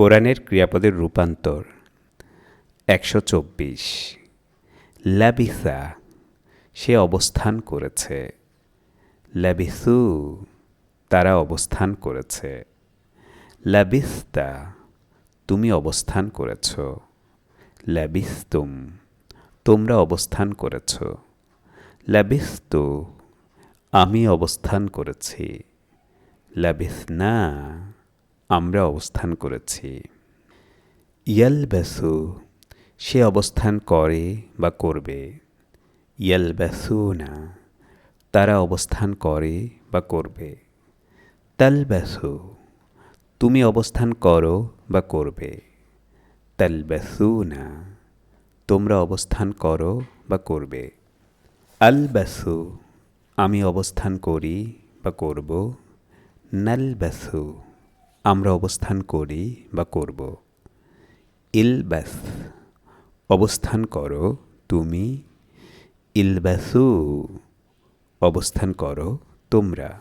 কোরআনের ক্রিয়াপদের রূপান্তর। একশো চব্বিশ। ল্যাবিসা সে অবস্থান করেছে। ল্যাবিসু তারা অবস্থান করেছে। ল্যাবিস্তা তুমি অবস্থান করেছ। ল্যাবিস্তুম তোমরা অবস্থান করেছ। ল্যাবিস্তু আমি অবস্থান করেছি। ল্যাবিসনা আমরা অবস্থান করেছি। ইয়ালবেসু, সে অবস্থান করে বা করবে। ইয়াল ব্যাসু না তারা অবস্থান করে বা করবে। তাল ব্যাসু তুমি অবস্থান করো বা করবে। তালবেসু না তোমরা অবস্থান করো বা করবে। আলবাসু, আমি অবস্থান করি বা করব। নালবাসু আমরা অবস্থান করি বা করব। ইলবাস অবস্থান করো তুমি। ইলবাসু অবস্থান করো তোমরা।